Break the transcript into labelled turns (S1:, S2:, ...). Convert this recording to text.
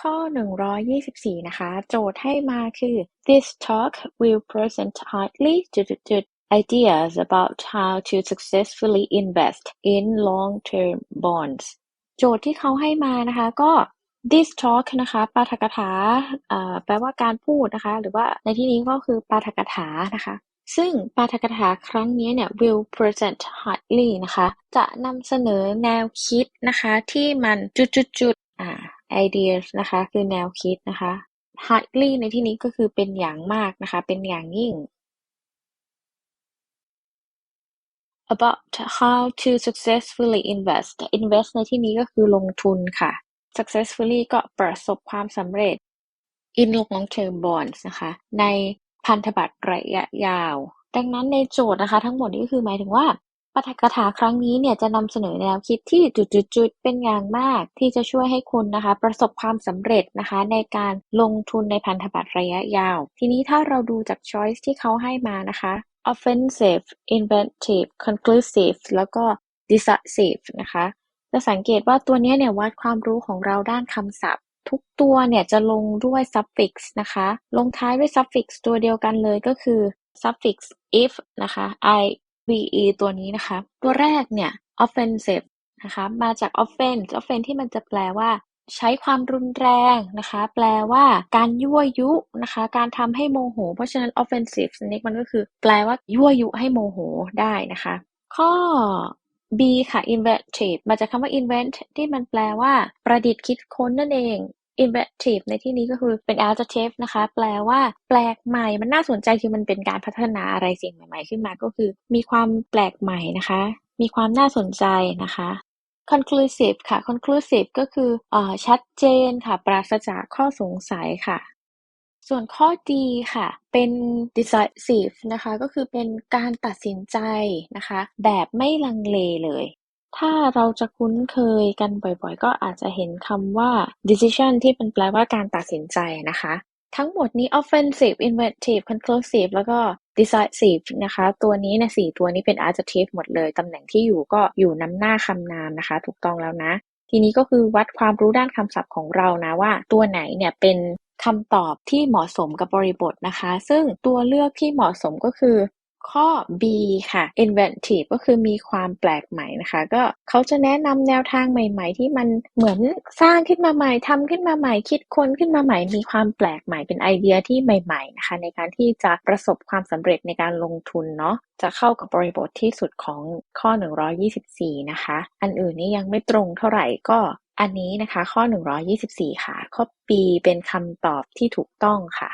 S1: ข้อ 124 นะคะ โจทย์ให้มาคือ This talk will present highly ideas about how to successfully invest in long-term bonds โจทย์ที่เขาให้มานะคะก็ this talk นะคะปาฐกถาแปลว่าการพูดนะคะ หรือว่าในที่นี้ก็คือปาฐกถานะคะซึ่งปาฐกถาครั้งนี้เนี่ย will present highly นะคะ จะนำเสนอแนวคิดนะคะ ที่มันจุดๆ ideas นะคะ คือแนวคิดนะคะ highly ในที่นี้ก็คือเป็นอย่างมากนะคะ เป็นอย่างยิ่ง about how to successfully invest invest ในที่นี้ก็คือลงทุนค่ะ successfully ก็ประสบความสำเร็จ in long term bonds นะคะ ในพันธบัตรระยะยาว ดังนั้นในโจทย์นะคะ ทั้งหมดนี้ก็คือหมายถึงว่า ปาฐกถาครั้งนี้เนี่ยจะนำเสนอแนวคิดที่ จุดๆเป็นอย่างมาก ที่จะช่วยให้คุณนะคะ ประสบความสำเร็จนะคะ ในการลงทุนในพันธบัตรระยะยาว ทีนี้ถ้าเราดูจาก choice ที่เขาให้มานะคะ offensive inventive conclusive แล้วก็ decisive นะคะ จะสังเกตว่าตัวนี้เนี่ยวัดความรู้ของเราด้านคำศัพท์ ทุกตัวเนี่ยจะลงด้วย suffix นะคะ ลงท้ายด้วย suffix ตัวเดียวกันเลยก็คือ suffix if นะคะ i ve ตัวนี้นะคะ ตัวแรกเนี่ย offensive นะคะ มาจาก offense offense ที่มันจะแปลว่าใช้ความรุนแรงนะคะ แปลว่าการยั่วยุนะคะ การทำให้โมโห เพราะฉะนั้น offensive นี่มันก็คือ แปลว่ายั่วยุให้โมโหได้นะคะ ข้อ B ค่ะ inventive มาจากคำว่า invent ที่มันแปลว่า ประดิษฐ์คิดค้นนั่นเอง inventive ในที่นี้ก็คือเป็น adjective นะคะ แปลว่าแปลกใหม่ มันน่าสนใจคือมันเป็นการพัฒนาอะไรสิ่งใหม่ๆ ขึ้นมาก็คือ มีความแปลกใหม่นะคะ มีความน่าสนใจนะคะ conclusive ค่ะ conclusive ก็คืออชัดเจนค่ะ ปราศจากข้อสงสัยค่ะ ส่วนข้อดีค่ะ เป็น decisive นะคะ ก็คือเป็นการตัดสินใจนะคะ แบบไม่ลังเลเลย ถ้าเราจะคุ้นเคยกันบ่อย ๆ ก็อาจจะเห็นคำว่า decision ที่เป็นแปลว่าการตัดสินใจนะคะ ทั้งหมดนี้ offensive inventive conclusive แล้วก็ decisive นะคะ ตัวนี้นะสี่ตัวนี้เป็น adjective หมดเลย ตำแหน่งที่อยู่ก็อยู่นำหน้าคำนามนะคะ ถูกต้องแล้วนะ ทีนี้ก็คือวัดความรู้ด้านคำศัพท์ของเรานะว่า ตัวไหนเนี่ยเป็นคำตอบที่เหมาะสมกับบริบทนะคะ ซึ่งตัวเลือกที่เหมาะสมก็คือ ข้อ B ค่ะ inventive ก็คือมีความแปลกใหม่นะคะ ก็เขาจะแนะนำแนวทางใหม่ ๆ ที่มันเหมือนสร้างขึ้นมาใหม่ทำขึ้นมาใหม่ คิดค้นขึ้นมาใหม่ มีความแปลกใหม่เป็นไอเดียที่ใหม่ ๆ นะคะ ในการที่จะประสบความสำเร็จในการลงทุนเนาะจะเข้ากับบริบทที่สุดของข้อ 124 นะคะ อันอื่นนี้ยังไม่ตรงเท่าไหร่ก็อันนี้นะคะ ข้อ 124 ค่ะ ข้อ B เป็นคำตอบที่ถูกต้องค่ะ